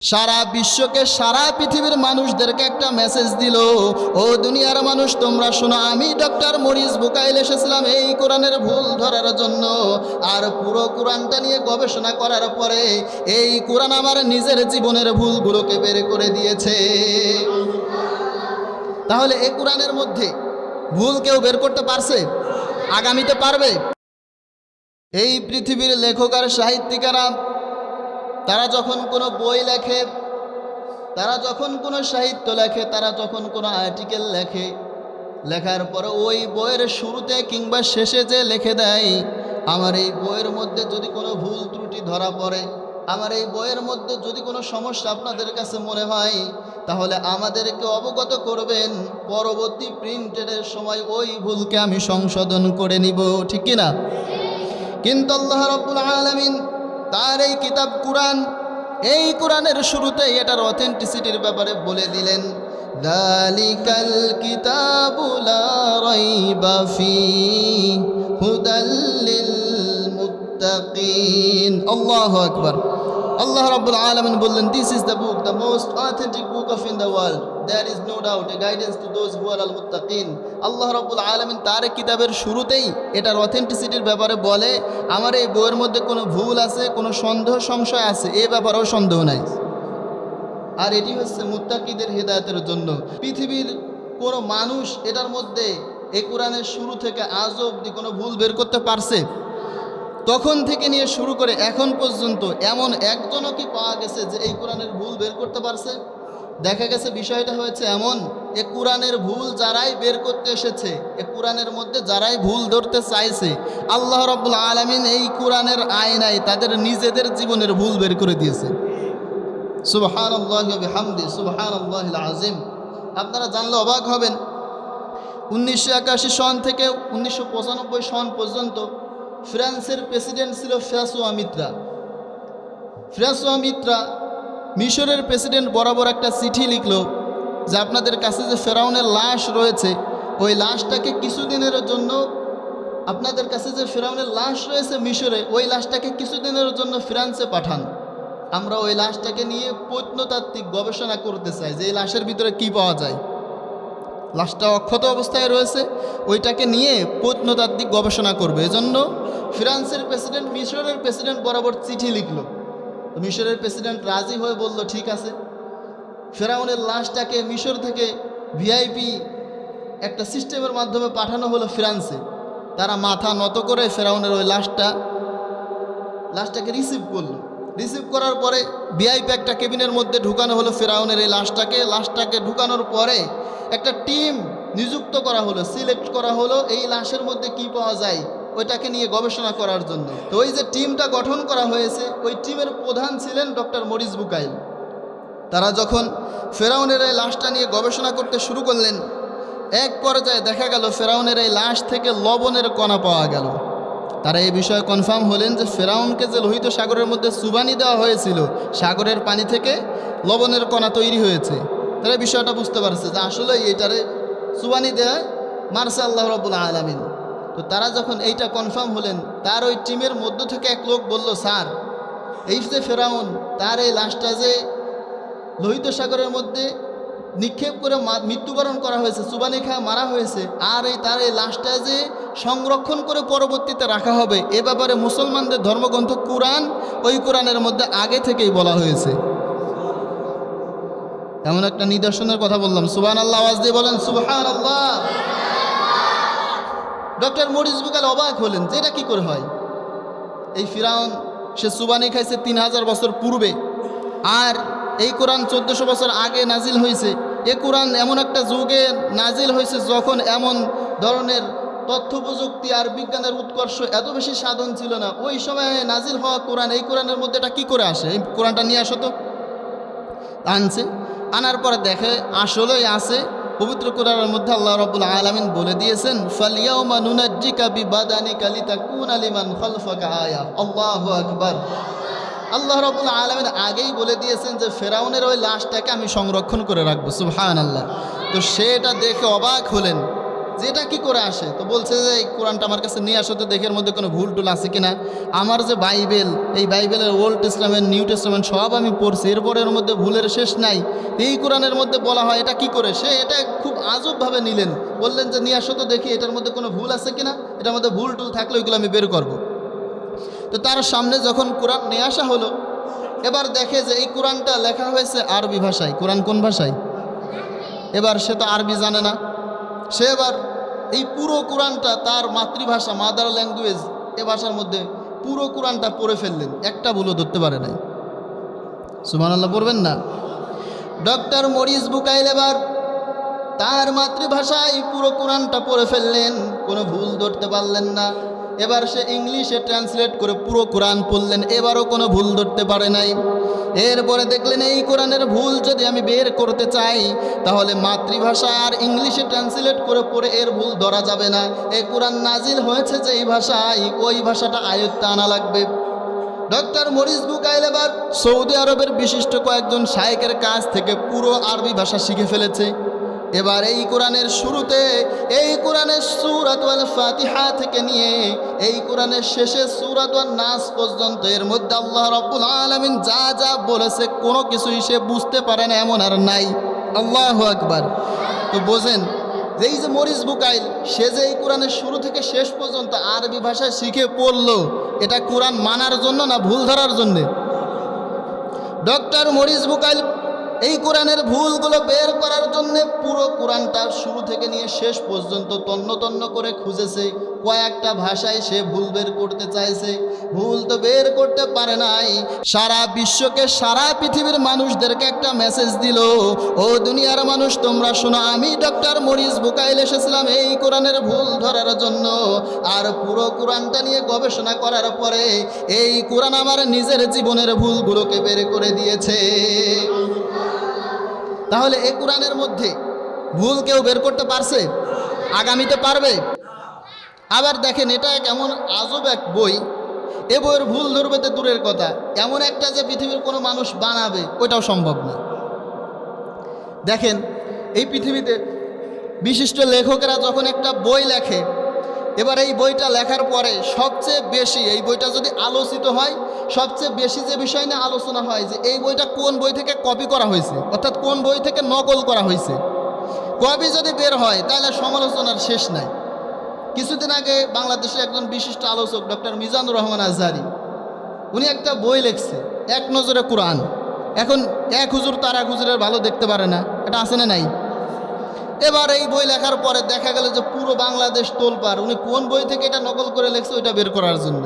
সারা বিশ্বকে, সারা পৃথিবীর মানুষদেরকে একটা মেসেজ দিল, ও দুনিয়ার মানুষ, তোমরা শোনো, আমি ডক্টর মরিস বুকাইল এসেছিলাম এই কোরআনের ভুল ধরার জন্য। আর পুরো কোরআনটা নিয়ে গবেষণা করার পরে এই কোরআন আমার নিজের জীবনের ভুলগুলোকে বের করে দিয়েছে। তাহলে এই কোরআনের মধ্যে ভুল কেউ বের করতে পারছে? আগামীতে পারবে? এই পৃথিবীর লেখক আর সাহিত্যিকারা তারা যখন কোনো বই লেখে, তারা যখন কোনো সাহিত্য লেখে, তারা যখন কোনো আর্টিকেল লেখে, লেখার পরে ওই বইয়ের শুরুতে কিংবা শেষে যে লিখে দেয়, আমার এই বইয়ের মধ্যে যদি কোনো ভুল ত্রুটি ধরা পড়ে, আমার এই বইয়ের মধ্যে যদি কোনো সমস্যা আপনাদের কাছে মনে হয়, তাহলে আমাদেরকে অবগত করবেন, পরবর্তী প্রিন্টের সময় ওই ভুলকে আমি সংশোধন করে নিব, ঠিক কিনা? কিন্তু আল্লাহ রব্বুল আলমিন তার এই কিতাব কুরআন, এই কোরআনের শুরুতেই এটার অথেন্টিসিটির ব্যাপারে বলে দিলেন, দালিকাল কিতাবুলা রাইবা ফি হুদাল্লিল মুত্তাকিন। আল্লাহু আকবার। আল্লাহ রাব্বুল আলামিন বললেন this is the book the most authentic book of in the world there is no doubt a guidance to those who are আল মুত্তাকিন আল্লাহ রাব্বুল আলামিন তার কিতাবের শুরুতেই এটার অথেন্টিসিটির ব্যাপারে বলে, আমার এই বইয়ের মধ্যে কোনো ভুল আছে, কোনো সন্দেহ, সংশয় আছে? এই ব্যাপারেও সন্দেহ নাই। আর এটি হচ্ছে মুত্তাকিদের হেদায়তের জন্য। পৃথিবীর কোনো মানুষ এটার মধ্যে এই কোরআনের শুরু থেকে আজ অবধি কোনো ভুল বের করতে পারছে? তখন থেকে নিয়ে শুরু করে এখন পর্যন্ত এমন একজনও কি পাওয়া গেছে যে এই কোরআনের ভুল বের করতে পারছে? দেখা গেছে বিষয়টা হয়েছে এমন, এ কোরআনের ভুল যারাই বের করতে এসেছে, এ কোরআনের মধ্যে যারাই ভুল ধরতে চাইছে, আল্লাহ রব্বুল আলমিন এই কোরআনের আয়নায় তাদের নিজেদের জীবনের ভুল বের করে দিয়েছে। সুবহান হামদি সুবহান আজিম আপনারা জানলে অবাক হবেন। উনিশশো একাশি সন থেকে উনিশশো পঁচানব্বই সন পর্যন্ত ফ্রান্সের প্রেসিডেন্ট ছিল ফ্রাসোয়া মিত্রা। ফ্রাসোয়া মিত্রা মিশরের প্রেসিডেন্ট বরাবর একটা চিঠি লিখল যে আপনাদের কাছে যে ফেরাউনের লাশ রয়েছে, ওই লাশটাকে কিছুদিনের জন্য আপনাদের কাছে যে ফেরাউনের লাশ রয়েছে মিশরে, ওই লাশটাকে কিছুদিনের জন্য ফ্রান্সে পাঠান। আমরা ওই লাশটাকে নিয়ে প্রত্নতাত্ত্বিক গবেষণা করতে চাই যে এই লাশের ভিতরে কি পাওয়া যায়। লাশটা অক্ষত অবস্থায় রয়েছে, ওইটাকে নিয়ে প্রত্নতাত্ত্বিক গবেষণা করবে। এজন্য ফ্রান্সের প্রেসিডেন্ট, মিশরের প্রেসিডেন্ট বরাবর চিঠি লিখল। মিশরের প্রেসিডেন্ট রাজি হয়ে বলল, ঠিক আছে। ফেরাউনের লাশটাকে মিশর থেকে ভিআইপি একটা সিস্টেমের মাধ্যমে পাঠানো হলো ফ্রান্সে তারা মাথা নত করে ফেরাউনের ওই লাশটা, লাশটাকে রিসিভ করল। রিসিভ করার পরে ভিআইপি একটা কেবিনের মধ্যে ঢুকানো হলো ফেরাউনের এই লাশটাকে। লাশটাকে ঢুকানোর পরে একটা টিম নিযুক্ত করা হলো, সিলেক্ট করা হলো এই লাশের মধ্যে কি পাওয়া যায় ওইটাকে নিয়ে গবেষণা করার জন্য। তো ওই যে টিমটা গঠন করা হয়েছে, ওই টিমের প্রধান ছিলেন ডক্টর মরিস বুকাইল। তারা যখন ফেরাউনের এই লাশটা নিয়ে গবেষণা করতে শুরু করলেন, এক পর্যায়ে দেখা গেল ফেরাউনের এই লাশ থেকে লবণের কণা পাওয়া গেল। তারা এই বিষয়ে কনফার্ম হলেন যে ফেরাউনকে যে লোহিত সাগরের মধ্যে সুবানি দেওয়া হয়েছিল, সাগরের পানি থেকে লবণের কণা তৈরি হয়েছে। তারা বিষয়টা বুঝতে পারছে যে আসলে এইটারে সুবানি দেয় মারসা আল্লাহ রবুল আলমিন। তো তারা যখন এইটা কনফার্ম হলেন, তার ওই টিমের মধ্য থেকে এক লোক বলল, স্যার, এই যে ফেরাউন, তার এই লাশটা যে লোহিত সাগরের মধ্যে নিক্ষেপ করে মৃত্যুবরণ করা হয়েছে সুবানি খা মারা হয়েছে, আর এই তার এই লাশটা যে সংরক্ষণ করে পরবর্তীতে রাখা হবে। এ ব্যাপারে মুসলমানদের ধর্মগ্রন্থ কোরআন, ওই কোরআনের মধ্যে আগে থেকেই বলা হয়েছে। এমন একটা নিদর্শনের কথা বললাম। সুবান আল্লাহ আওয়াজ দিয়ে বলেন সুবহান আল্লাহ ডক্টর মরিস বুকাল অবাক হলেন যে এটা কী করে হয়? এই ফিরাউন, সে সুবানি খাইছে তিন হাজার বছর পূর্বে। আর এই কোরআন চোদ্দোশো বছর আগে নাজিল হয়েছে এ কোরআন এমন একটা যুগে নাজিল হয়েছে যখন এমন ধরনের তথ্য প্রযুক্তি আর বিজ্ঞানের উৎকর্ষ এত বেশি সাধন ছিল না। ওই সময় নাজিল হওয়া কোরআন, এই কোরআনের মধ্যে এটা কী করে আসে? এই কোরআনটা নিয়ে আসো তো। আনছে, আনার পরে দেখে আসলেই আছে। পবিত্র কোরআনের মধ্যে আল্লাহ রবুল আলমিন বলে দিয়েছেন ফালিয়াউমা নুনাজ্জিকা বিবাদানি কালিতা কুন আলিমান খলফাকা আয়া। আল্লাহু আকবার। আল্লাহ রবুল আলমের আগেই বলে দিয়েছেন যে, ফেরাউনের ওই লাশটাকে আমি সংরক্ষণ করে রাখব। সুহান আল্লাহ তো সেটা দেখে অবাক হলেন। যে এটা কি করে আসে? তো বলছে যে, এই কোরআনটা আমার কাছে নিয়ে আসো তো দেখে এর মধ্যে কোনো ভুল টুল আছে কিনা? আমার যে বাইবেল, এই বাইবেলের ওল্ড টেস্টামেন্ট, নিউ টেস্টামেন্ট সব আমি পড়ছি। এরপরে এর মধ্যে ভুলের শেষ নাই। এই কোরআনের মধ্যে বলা হয়, এটা কি করে? সে এটা খুব আজবভাবে নিলেন। বললেন যে, নিয়ে আসো তো দেখি এটার মধ্যে কোনো ভুল আছে কিনা? এটার মধ্যে ভুল টুল থাকলে ওইগুলো আমি বের করব। তো তার সামনে যখন কোরআন নিয়ে আসা হলো, এবার দেখে যে এই কোরআনটা লেখা হয়েছে আরবি ভাষায়। কোরআন কোন ভাষায়? এবার সে তো আরবি জানে না। সে এবার এই পুরো কোরআনটা তার মাতৃভাষা, মাদার ল্যাঙ্গুয়েজ এ ভাষার মধ্যে পুরো কোরআনটা পড়ে ফেললেন। একটা ভুলও ধরতে পারে নাই। সুমান আল্লাহ পড়বেন না? ডক্টর মরিস বুকাইল এবার তার মাতৃভাষায় পুরো কোরআনটা পড়ে ফেললেন। কোনো ভুল ধরতে পারলেন না। এবার সে ইংলিশে ট্রান্সলেট করে পুরো কোরআন পড়লেন, এবারও কোনো ভুল ধরতে পারে নাই। এরপরে দেখলেন এই কোরআনের ভুল যদি আমি বের করতে চাই, তাহলে মাতৃভাষা আর ইংলিশে ট্রান্সলেট করে পড়ে এর ভুল ধরা যাবে না। এই কোরআন নাজিল হয়েছে যে এই ভাষায়, ওই ভাষাটা আয়ত্তে আনা লাগবে। ডক্টর মরিস বুকাইল এবার সৌদি আরবের বিশিষ্ট কয়েকজন শায়েকের কাছ থেকে পুরো আরবি ভাষা শিখে ফেলেছে। এবার এই কোরআনের শুরুতে, এই কোরআনের সুরাত ওয়াল ফাতিহা থেকে নিয়ে, এই কোরআনের শেষে সুরাত ওয়াল নাস পর্যন্ত, এর মধ্যে আল্লাহ রাব্বুল আলামিন যা যা বলেছে, কোনো কিছুই সে বুঝতে পারে না, এমন আর নাই। আল্লাহু আকবার। তো বোঝেন এই যে মরিস বুকাইল, সে যে এই কোরআনের শুরু থেকে শেষ পর্যন্ত আরবি ভাষা শিখে পড়ল, এটা কোরআন মানার জন্য না ভুল ধরার জন্যে? ডক্টর মরিস বুকাইল এই কোরআনের ভুলগুলো বের করার জন্য পুরো কোরআনটা শুরু থেকে নিয়ে শেষ পর্যন্ত তন্ন তন্ন করে খুঁজেছে। কয়েকটা ভাষায় সে ভুল বের করতে চাইছে। ভুল তো বের করতে পারে নাই। সারা বিশ্বকে, সারা পৃথিবীর মানুষদেরকে একটা মেসেজ দিল, ও দুনিয়ার মানুষ, তোমরা শোনো, আমি ডক্টর মরিস বুকাইল এসেছিলাম এই কোরআনের ভুল ধরার জন্য। আর পুরো কোরআনটা নিয়ে গবেষণা করার পরে এই কোরআন আমার নিজের জীবনের ভুলগুলোকে বের করে দিয়েছে। তাহলে এই কোরআনের মধ্যে ভুল কেউ বের করতে পারছে? আগামীতে পারবে? আবার দেখেন, এটা কেমন আজব এক বই। এ বইয়ের ভুল ধরবে তো দূরের কথা। এমন একটা যে পৃথিবীর কোনো মানুষ বানাবে ওটাও সম্ভব না। দেখেন, এই পৃথিবীতে বিশিষ্ট লেখকেরা যখন একটা বই লেখে এবার এই বইটা লেখার পরে সবচেয়ে বেশি, এই বইটা যদি আলোচিত হয়, সবচেয়ে বেশি যে বিষয় নিয়ে আলোচনা হয় যে এই বইটা কোন বই থেকে কপি করা হয়েছে, অর্থাৎ কোন বই থেকে নকল করা হয়েছে, কপি যদি বের হয়, তাহলে সমালোচনার শেষ নাই। কিছুদিন আগে বাংলাদেশের একজন বিশিষ্ট আলোচক ডক্টর মিজানুর রহমান আজহারি, উনি একটা বই লিখছে, এক নজরে কোরআন। এখন এক হুজুর তার এক হুজুরের ভালো দেখতে পারে না, এটা আছে না নাই? এবার এই বই লেখার পরে দেখা গেল যে পুরো বাংলাদেশ তোলপার উনি কোন বই থেকে এটা নকল করে লেখছে, ওইটা বের করার জন্য।